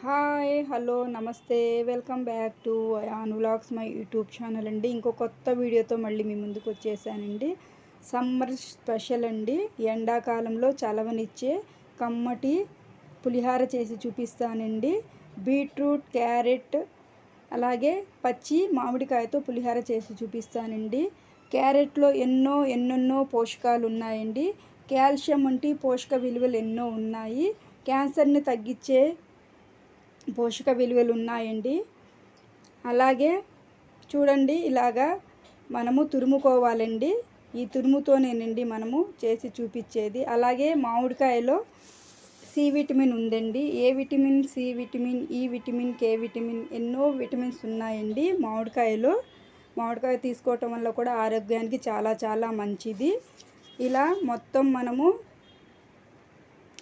Hi hello నమస్తే. Welcome back to అనులాగ్స్ my YouTube channel అండి. ఇంకో కొత్త వీడియోతో మళ్ళీ మీ ముందుకు వచ్చేసానండి. సమ్మర్ స్పెషల్ అండి. ఎండాకాలంలో చలవనిచ్చే కమ్మటి పులిహార చేసి చూపిస్తానండి. బీట్రూట్ క్యారెట్ అలాగే పచ్చి మామిడికాయతో పులిహార చేసి చూపిస్తానండి. క్యారెట్లో ఎన్నో ఎన్నెన్నో పోషకాలు ఉన్నాయండి కాల్షియం వంటి పోషక విలువలు ఎన్నో ఉన్నాయి. క్యాన్సర్ని తగ్గించే పోషక విలువలు ఉన్నాయండి. అలాగే చూడండి ఇలాగా మనము తురుముకోవాలండి. ఈ తురుముతోనేనండి మనము చేసి చూపించేది. అలాగే మామిడికాయలో సి విటమిన్ ఉందండి. A vitamin C vitamin E vitamin K vitamin ఎన్నో విటమిన్స్ ఉన్నాయండి మామిడికాయలో. మామిడికాయ తీసుకోవటం వల్ల కూడా ఆరోగ్యానికి చాలా చాలా మంచిది. ఇలా మొత్తం మనము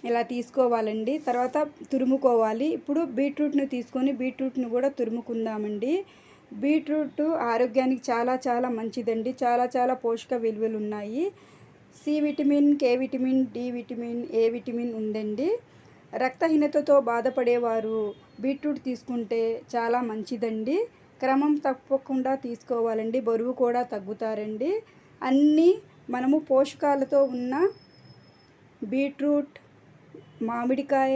ఇలా తీసుకోవాలండి? తర్వాత తురుముకోవాలి. ఇప్పుడు బీట్రూట్ని తీసుకొని బీట్రూట్ని కూడా తురుముకుందామండి. బీట్రూట్ ఆరోగ్యానికి చాలా చాలా మంచిదండి. చాలా చాలా పోషక విలువలు ఉన్నాయి C vitamin K vitamin D vitamin A vitamin ఉందండి. రక్తహీనతతో బాధపడేవారు బీట్రూట్ తీసుకుంటే చాలా మంచిదండి. క్రమం తప్పకుండా తీసుకోవాలండి. బరువు కూడా తగ్గుతారండి. అన్నీ మనము పోషకాలతో ఉన్న బీట్రూట్ మామిడికాయ.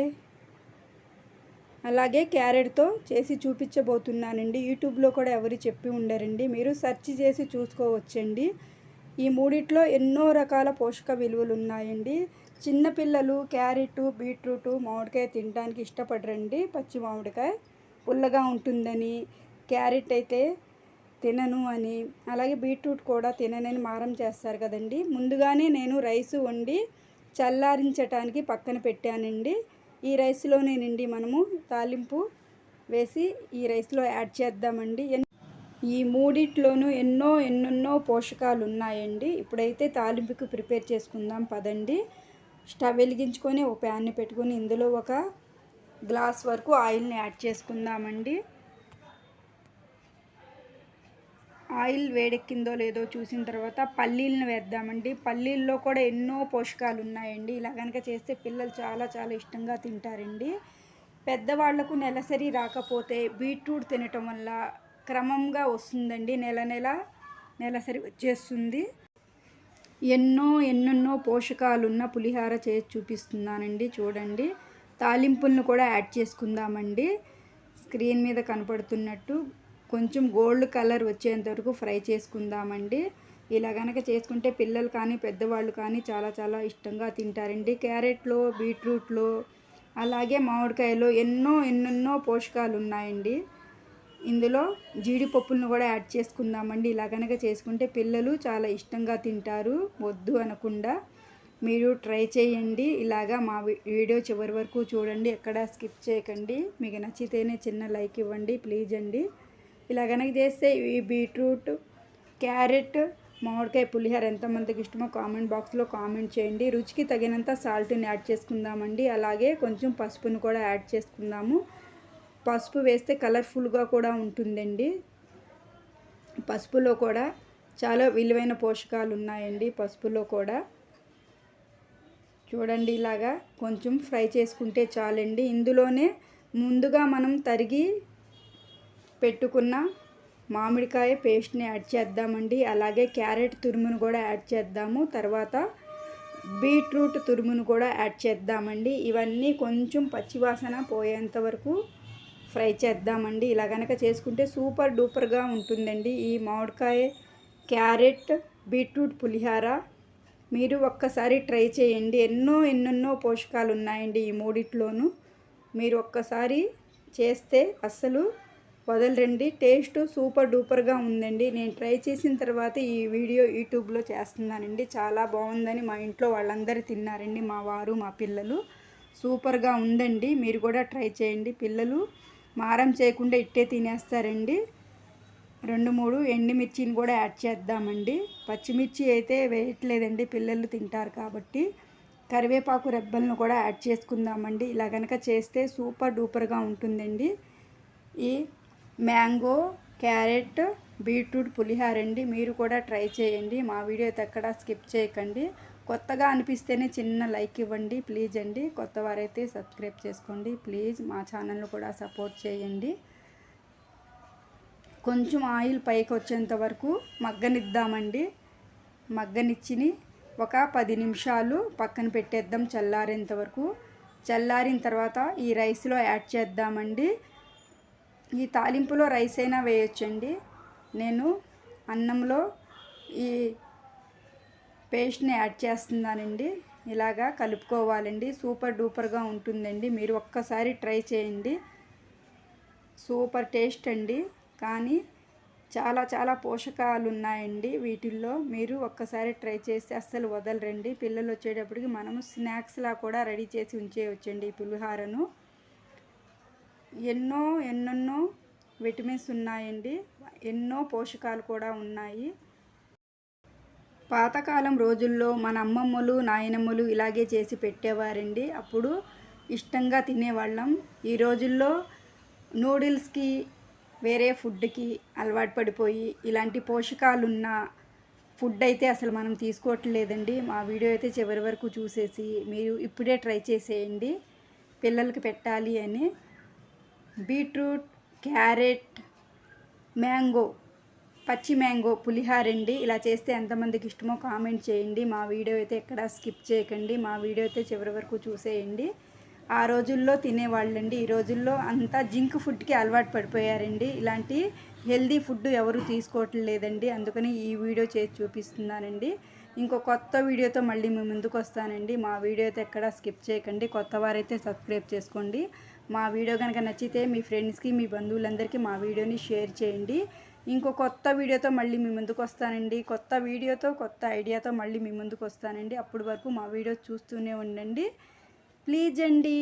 అలాగే క్యారెట్తో చేసి చూపించబోతున్నానండి. యూట్యూబ్లో కూడా ఎవరు చెప్పి ఉండరండి. మీరు సెర్చ్ చేసి చూసుకోవచ్చండి. ఈ మూడిట్లో ఎన్నో రకాల పోషక విలువలు ఉన్నాయండి. చిన్నపిల్లలు క్యారెట్ బీట్రూట్ మామిడికాయ తినడానికి ఇష్టపడరండి. పచ్చి మామిడికాయ పుల్లగా ఉంటుందని క్యారెట్ అయితే తినను అని అలాగే బీట్రూట్ కూడా తిననని మారం చేస్తారు కదండి. ముందుగానే నేను రైస్ వండి చల్లారించటానికి పక్కన పెట్టానండి. ఈ రైస్లోనేనండి మనము తాలింపు వేసి ఈ రైస్లో యాడ్ చేద్దామండి. ఈ మూడిట్లోనూ ఎన్నో ఎన్నెన్నో పోషకాలు ఉన్నాయండి ఇప్పుడైతే తాలింపుకి ప్రిపేర్ చేసుకుందాం పదండి. స్టవ్ వెలిగించుకొని ఒక ప్యాన్ని పెట్టుకొని ఇందులో ఒక గ్లాస్ వరకు ఆయిల్ని యాడ్ చేసుకుందామండి. ఆయిల్ వేడెక్కిందో లేదో చూసిన తర్వాత పల్లీలను వేద్దామండి. పల్లీల్లో కూడా ఎన్నో పోషకాలు ఉన్నాయండి. ఇలా కనుక చేస్తే పిల్లలు చాలా చాలా ఇష్టంగా తింటారండి. పెద్దవాళ్ళకు నెలసరి రాకపోతే బీట్రూట్ తినటం వల్ల క్రమంగా వస్తుందండి. నెల నెల నెలసరి వచ్చేస్తుంది. ఎన్నో ఎన్నెన్నో పోషకాలున్న పులిహార చేసి చూపిస్తున్నానండి. చూడండి. తాలింపులను కూడా యాడ్ చేసుకుందామండి. స్క్రీన్ మీద కనపడుతున్నట్టు కొంచెం గోల్డ్ కలర్ వచ్చేంత వరకు ఫ్రై చేసుకుందామండి. ఇలా కనుక చేసుకుంటే పిల్లలు కానీ పెద్దవాళ్ళు కానీ చాలా చాలా ఇష్టంగా తింటారండి. క్యారెట్లో బీట్రూట్లో అలాగే మామిడికాయలో ఎన్నో ఎన్నెన్నో పోషకాలు ఉన్నాయండి. ఇందులో జీడిపప్పులను కూడా యాడ్ చేసుకుందామండి. ఇలా కనుక చేసుకుంటే పిల్లలు చాలా ఇష్టంగా తింటారు. వద్దు అనకుండా మీరు ట్రై చేయండి. ఇలాగా మా వీడియో చివరి వరకు చూడండి. ఎక్కడ స్కిప్ చేయకండి. మీకు నచ్చితేనే చిన్న లైక్ ఇవ్వండి. ప్లీజ్ అండి. ఇలా కనుక చేస్తే ఈ బీట్రూట్ క్యారెట్ మామిడికాయ పులిహోర ఎంతమందికి ఇష్టమో కామెంట్ బాక్స్లో కామెంట్ చేయండి. రుచికి తగినంత సాల్ట్ని యాడ్ చేసుకుందామండి. అలాగే కొంచెం పసుపును కూడా యాడ్ చేసుకుందాము. పసుపు వేస్తే కలర్ఫుల్గా కూడా ఉంటుందండి. పసుపులో కూడా చాలా విలువైన పోషకాలు ఉన్నాయండి పసుపులో కూడా. చూడండి ఇలాగా కొంచెం ఫ్రై చేసుకుంటే చాలండి. ఇందులోనే ముందుగా మనం తరిగి పెట్టుకున్న మామిడికాయ పేస్ట్ని యాడ్ చేద్దామండి. అలాగే క్యారెట్ తురుమును కూడా యాడ్ చేద్దాము. తర్వాత బీట్రూట్ తురుమును కూడా యాడ్ చేద్దామండి. ఇవన్నీ కొంచెం పచ్చివాసన పోయేంత వరకు ఫ్రై చేద్దామండి. ఇలా కనుక చేసుకుంటే సూపర్ డూపర్గా ఉంటుందండి. ఈ మామిడికాయ క్యారెట్ బీట్రూట్ పులిహార మీరు ఒక్కసారి ట్రై చేయండి. ఎన్నో ఎన్నెన్నో పోషకాలు ఉన్నాయండి ఈ మూడిట్లోనూ. మీరు ఒక్కసారి చేస్తే అస్సలు వదలరండి. టేస్ట్ సూపర్ డూపర్గా ఉందండి. నేను ట్రై చేసిన తర్వాత ఈ వీడియో యూట్యూబ్లో చేస్తున్నానండి. చాలా బాగుందని మా ఇంట్లో వాళ్ళందరూ తిన్నారండి. మా వారు మా పిల్లలు. సూపర్గా ఉందండి. మీరు కూడా ట్రై చేయండి. పిల్లలు మారం చేయకుండా ఇట్టే తినేస్తారండి. రెండు మూడు ఎండుమిర్చిని కూడా యాడ్ చేద్దామండి. పచ్చిమిర్చి అయితే వేయట్లేదండి. పిల్లలు తింటారు కాబట్టి కరివేపాకు రెబ్బలను కూడా యాడ్ చేసుకుందామండి. ఇలా కనుక చేస్తే సూపర్ డూపర్గా ఉంటుందండి. ఈ మ్యాంగో క్యారెట్ బీట్రూట్ పులిహార అండి. మీరు కూడా ట్రై చేయండి. మా వీడియో ఎక్కడ స్కిప్ చేయకండి. కొత్తగా అనిపిస్తేనే చిన్న లైక్ ఇవ్వండి ప్లీజ్ అండి. కొత్త వారైతే సబ్స్క్రైబ్ చేసుకోండి. ప్లీజ్ మా ఛానల్ను కూడా సపోర్ట్ చేయండి. కొంచెం ఆయిల్ పైకి వచ్చేంత వరకు మగ్గనిద్దామండి. మగ్గనిచ్చిని ఒక పది నిమిషాలు పక్కన పెట్టేద్దాం చల్లారేంత వరకు. చల్లారిన తర్వాత ఈ రైస్లో యాడ్ చేద్దామండి. ఈ తాలింపులో రైస్ అయినా వేయొచ్చండి. నేను అన్నంలో ఈ పేస్ట్ని యాడ్ చేస్తున్నానండి. ఇలాగా కలుపుకోవాలండి. సూపర్ డూపర్గా ఉంటుందండి. మీరు ఒక్కసారి ట్రై చేయండి. సూపర్ టేస్ట్ అండి. కానీ చాలా చాలా పోషకాలు ఉన్నాయండి వీటిల్లో. మీరు ఒక్కసారి ట్రై చేసి అస్సలు వదలరండి. పిల్లలు వచ్చేటప్పటికి మనము స్నాక్స్లా కూడా రెడీ చేసి ఉంచేయవచ్చండి ఈ పులిహారను. ఎన్నో ఎన్నెన్నో విటమిన్స్ ఉన్నాయండి. ఎన్నో పోషకాలు కూడా ఉన్నాయి. పాతకాలం రోజుల్లో మన అమ్మమ్మలు నాయనమ్మలు ఇలాగే చేసి పెట్టేవారండి. అప్పుడు ఇష్టంగా తినేవాళ్ళం. ఈ రోజుల్లో నూడిల్స్కి వేరే ఫుడ్కి అలవాటు పడిపోయి ఇలాంటి పోషకాలున్న ఫుడ్ అయితే అసలు మనం తీసుకోవట్లేదండి. మా వీడియో అయితే చివరి వరకు చూసేసి మీరు ఇప్పుడే ట్రై చేసేయండి. పిల్లలకి పెట్టాలి అని. బీట్రూట్ క్యారెట్ మ్యాంగో పచ్చి మ్యాంగో పులిహారండి ఇలా చేస్తే ఎంతమందికి ఇష్టమో కామెంట్ చేయండి. మా వీడియో అయితే ఎక్కడా స్కిప్ చేయకండి. మా వీడియో అయితే చివరి వరకు చూసేయండి. ఆ రోజుల్లో తినేవాళ్ళండి. ఈ రోజుల్లో అంతా జింక్ ఫుడ్కి అలవాటు పడిపోయారండి. ఇలాంటి హెల్దీ ఫుడ్ ఎవరు తీసుకోవటం లేదండి. అందుకని ఈ వీడియో చేసి చూపిస్తున్నానండి. ఇంకో కొత్త వీడియోతో మళ్ళీ మీ ముందుకు వస్తానండి. మా వీడియో అయితే ఎక్కడ స్కిప్ చేయకండి. కొత్త వారైతే సబ్స్క్రైబ్ చేసుకోండి. మా వీడియో కనుక నచ్చితే మీ ఫ్రెండ్స్కి మీ బంధువులందరికీ మా వీడియోని షేర్ చేయండి. ఇంకో కొత్త వీడియోతో మళ్ళీ మీ ముందుకు వస్తానండి. కొత్త వీడియోతో కొత్త ఐడియాతో మళ్ళీ మీ ముందుకు వస్తానండి. అప్పటి వరకు మా వీడియో చూస్తూనే ఉండండి. ప్లీజ్ అండి.